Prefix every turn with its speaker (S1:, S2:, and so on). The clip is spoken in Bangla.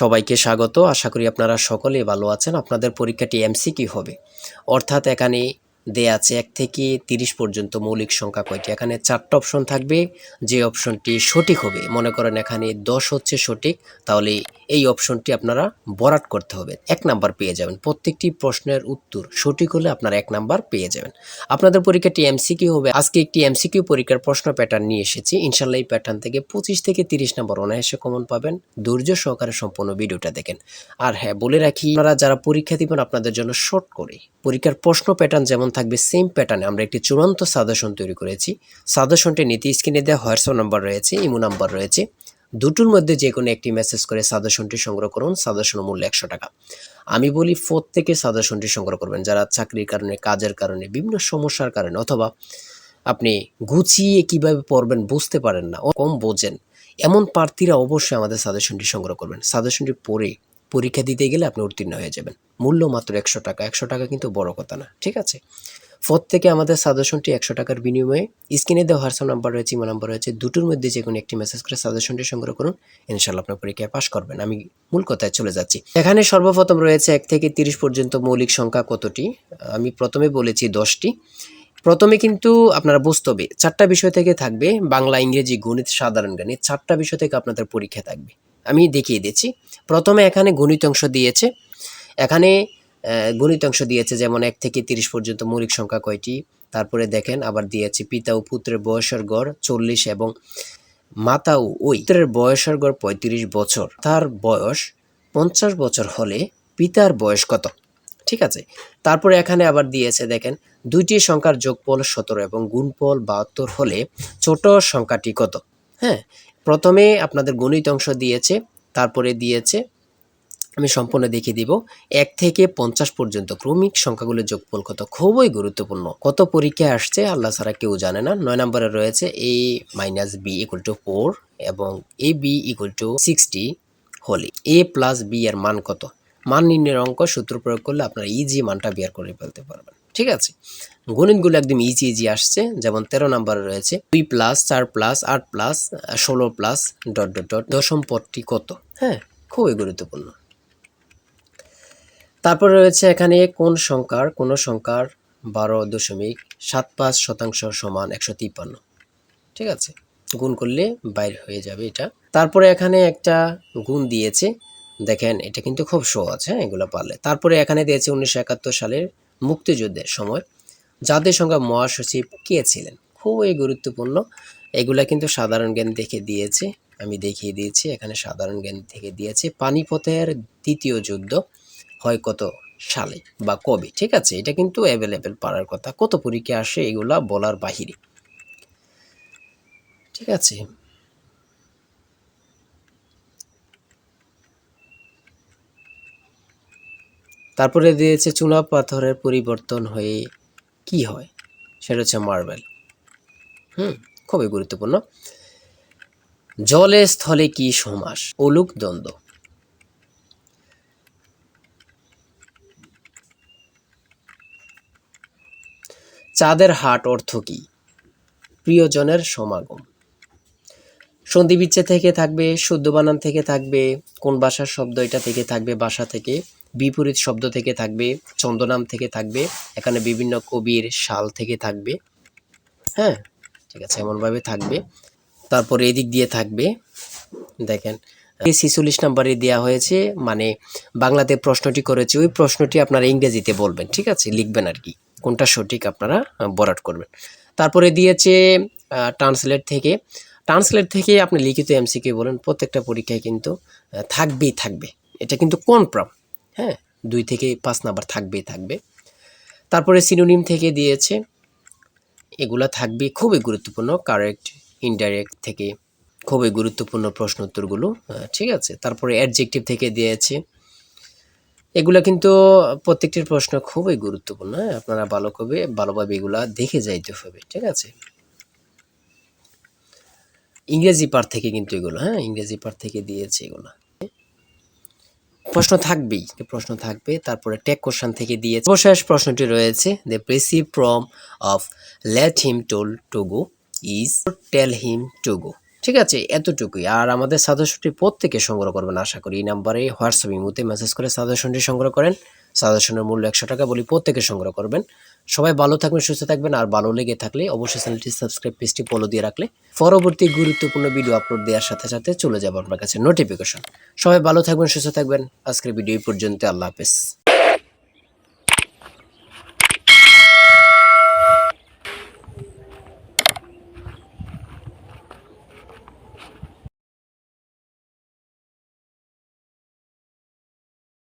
S1: সবাইকে স্বাগত। আশা করি আপনারা সকলে ভালো আছেন। আপনাদের পরীক্ষাটি এমসি কি হবে। অর্থাৎ এখানে দেয়া আছে এক থেকে তিরিশ পর্যন্ত মৌলিক সংখ্যা কয়টি? এখানে চারটা অপশন থাকবে। যে অপশনটি সঠিক হবে, মনে করেন এখানে দশ হচ্ছে সঠিক, তাহলে এই অপশনটি আপনারা বরাট করতে হবে। এক নাম্বার পেয়ে যাবেন। প্রত্যেকটি প্রশ্নের উত্তর সঠিক হলে আপনারা এক নাম্বার পেয়ে যাবেন। আপনাদের পরীক্ষাটি এমসিকিউ হবে। আজকে একটি এমসিকিউ পরীক্ষার প্রশ্ন প্যাটার্ন নিয়ে এসেছি। ইনশাল্লাহ এই প্যাটার্ন থেকে পঁচিশ থেকে তিরিশ নম্বর অনায়াসে কমন পাবেন। ধৈর্য সহকারে সম্পূর্ণ ভিডিওটা দেখেন। আর হ্যাঁ বলে রাখি, আপনারা যারা পরীক্ষা দিবেন, আপনাদের জন্য শর্ট করে। পরীক্ষার প্রশ্ন প্যাটার্ন যেমন থাকবে সেম প্যাটার্নে আমরা একটি চূড়ান্ত সাজেশন তৈরি করেছি। সাজেশনটি নীতি স্ক্রিনে দেওয়া হোয়াটসঅ্যাপ নাম্বার রয়েছে ইমো নাম্বার রয়েছে। দুটোর মধ্যে যে কোনো একটি মেসেজ করে সাজেশনটি সংগ্রহ করুন সাজেশন মূল্য একশো টাকা। আমি বলি ফোর থেকে সাজেশনটি সংগ্রহ করবেন, যারা চাকরির কারণে, কাজের কারণে, বিভিন্ন সমস্যার কারণে, অথবা আপনি গুছিয়ে কীভাবে পড়বেন বুঝতে পারেন না ও কম বোঝেন, এমন প্রার্থীরা অবশ্যই আমাদের সাজেশনটি সংগ্রহ করবেন। সাজেশনটি পড়ে পরীক্ষা দিতে গেলে আপনি উত্তীর্ণ হয়ে যাবেন। মূল্য মাত্র একশো টাকা একশো টাকা কিন্তু বড় কথা না, ঠিক আছে? ফোর থেকে আমাদের সাজেশনটি একশো টাকার বিনিময়ে স্ক্রিনে দেওয়া হোয়াটসঅ্যাপ নাম্বার রয়েছে ইমো নাম্বার রয়েছে, দুটোর মধ্যে যে কোনো একটি মেসেজ করে সাজেশনটি সংগ্রহ করুন। ইনশাল্লাহ আপনার পরীক্ষায় পাশ করবেন। আমি মূল কথায় চলে যাচ্ছি। এখানে সর্বপ্রথম রয়েছে এক থেকে তিরিশ পর্যন্ত মৌলিক সংখ্যা কতটি? আমি প্রথমে বলেছি দশটি। প্রথমে কিন্তু আপনারা বুঝতে হবে, চারটা বিষয় থেকে থাকবে, বাংলা, ইংরেজি, গণিত, সাধারণ এই চারটা বিষয় থেকে আপনাদের পরীক্ষা থাকবে। আমি দেখিয়ে দিচ্ছি। প্রথমে এখানে গণিত অংশ দিয়েছে। এখানে আহ, গণিত অংশ দিয়েছে যেমন এক থেকে তিরিশ পর্যন্ত মৌলিক সংখ্যা কয়টি? তারপরে দেখেন আবার দিয়েছে পিতা ও পুত্রের বয়সের গড় চল্লিশ এবং মাতা ও ওই পুত্রের বয়সের গড় পঁয়ত্রিশ বছর। তার বয়স পঞ্চাশ বছর হলে পিতার বয়স কত? ঠিক আছে? তারপরে এখানে আবার দিয়েছে দেখেন দুইটি সংখ্যার যোগফল সতেরো এবং গুণফল বাহাত্তর হলে ছোট সংখ্যাটি কত? হ্যাঁ প্রথমে আপনাদের গণিত অংশ দিয়েছে তারপরে দিয়েছে আমি সম্পূর্ণ দেখিয়ে দিব। এক থেকে পঞ্চাশ পর্যন্ত ক্রমিক সংখ্যাগুলোর যোগফল কত? খুবই গুরুত্বপূর্ণ। কত পরীক্ষায় আসছে আল্লাহ ছাড়া কেউ জানে না। নয় নম্বরে রয়েছে A minus B equals to four এবং A B equals to sixty হলে এ প্লাস বি এর মান কত? মান নির্ণয়ের অঙ্ক সূত্র প্রয়োগ করলে আপনারা ইজি মানটা বের করে ফেলতে পারবেন। ঠিক আছে? গণিতগুলো একদম ইজি ইজি আসছে। যেমন তেরো নাম্বারে রয়েছে দুই প্লাস চার প্লাস আট প্লাস ষোলো প্লাস ডট ডট ডট দশম পদটি কত? হ্যাঁ খুবই গুরুত্বপূর্ণ। তারপরে রয়েছে এখানে কোন সংখ্যার কোন সংখ্যার বারো দশমিক সাত পাঁচ শতাংশ সমান একশো তিপ্পান্ন। ঠিক আছে? গুণ করলে বাইর হয়ে যাবে এটা। তারপরে এখানে একটা গুণ দিয়েছে। দেখেন, এটা কিন্তু খুব সহজ হ্যাঁ এগুলো পারলে। তারপরে এখানে দিয়েছে উনিশশো একাত্তর সালের মুক্তিযুদ্ধের সময়। জাতিসংঘ মহাসচিব কে ছিলেন? খুবই গুরুত্বপূর্ণ। এগুলা কিন্তু সাধারণ জ্ঞান দেখে দিয়েছে। আমি দেখিয়ে দিয়েছি, এখানে সাধারণ জ্ঞান থেকে দিয়েছে। পানিপথের দ্বিতীয় যুদ্ধ। হয় কত সালে বা কবে, ঠিক আছে? এটা কিন্তু অ্যাভেলেবেল পারার কথা। কত পরীক্ষা আসে এগুলা বলার বাহিরে। ঠিক আছে? তারপরে দিয়েছে চুনা পাথরের পরিবর্তন হয়ে কি হয়? সেটা হচ্ছে মার্বেল হুম, খুবই গুরুত্বপূর্ণ। জলে স্থলে কি সমাস? অলুক দ্বন্দ্ব। চাঁদের হাট অর্থ কি? প্রিয়জনের সমাগম। সন্ধিবিচ্ছে থেকে থাকবে শুদ্ধ বানান থেকে থাকবে, কোন ভাষার শব্দ এটা থেকে থাকবে ভাষা থেকে, বিপরীত শব্দ থেকে থাকবে চন্দনাম থেকে থাকবে, এখানে বিভিন্ন কবির শাল থেকে থাকবে। হ্যাঁ ঠিক আছে, এমনভাবে থাকবে। তারপরে এদিক দিয়ে থাকবে, দেখেন ছিচল্লিশ নাম্বারে দেওয়া হয়েছে মানে বাংলাতে প্রশ্নটি করেছে, ওই প্রশ্নটি আপনারা ইংরেজিতে বলবেন, ঠিক আছে, লিখবেন আর কি। কোনটা সঠিক আপনারা বরাট করবেন। তারপরে দিয়েছে ট্রান্সলেট থেকে। ট্রান্সলেট থেকে আপনি লিখিত এমসিকিউ বলেন, প্রত্যেকটা পরীক্ষায় কিন্তু থাকবেই থাকবে। এটা কিন্তু কনফার্ম হ্যাঁ? দুই থেকে পাঁচ নাম্বার থাকবেই থাকবে। তারপরে সিনোনিম থেকে দিয়েছে, এগুলা থাকবে খুবই গুরুত্বপূর্ণ কারেক্ট ইনডাইরেক্ট থেকে খুবই গুরুত্বপূর্ণ প্রশ্ন উত্তরগুলো ঠিক আছে? তারপরে অ্যাডজেক্টিভ থেকে দিয়েছে এগুলা কিন্তু প্রত্যেকটির প্রশ্ন খুবই গুরুত্বপূর্ণ হ্যাঁ? আপনারা ভালো করে ভালোভাবে এগুলা দেখে যাইতে হবে, ঠিক আছে? ইংরেজি পার থেকে কিন্তু এগুলো হ্যাঁ? ইংরেজি পার থেকে দিয়েছে এগুলো। প্রশ্ন থাকবেই প্রশ্ন থাকবে, তারপরে টেক কোশ্চেন থেকে দিয়েছে। সর্বশেষ প্রশ্নটি রয়েছে the passive form of let him told to go is tell him to go ঠিক আছে, এতটুকুই। আর আমাদের সাজেশনটি প্রত্যেকে সংগ্রহ করবেন, আশা করি। এই নাম্বারে হোয়াটসঅ্যাপ, ইমুতে মেসেজ করে সাজেশনটি সংগ্রহ করেন। সাজেশনের মূল্য একশো টাকা বলি প্রত্যেকে সংগ্রহ করবেন। সবাই ভালো থাকবেন, সুস্থ থাকবেন। আর ভালো লেগে থাকলে অবশ্যই চ্যানেলটি সাবস্ক্রাইব পেজটি ফলো দিয়ে রাখলে পরবর্তী গুরুত্বপূর্ণ ভিডিও আপলোড দেওয়ার সাথে সাথে চলে যাবে আপনার কাছে নোটিফিকেশন সবাই ভালো থাকবেন, সুস্থ থাকবেন। আজকের ভিডিও পর্যন্ত আল্লাহ হাফেজ।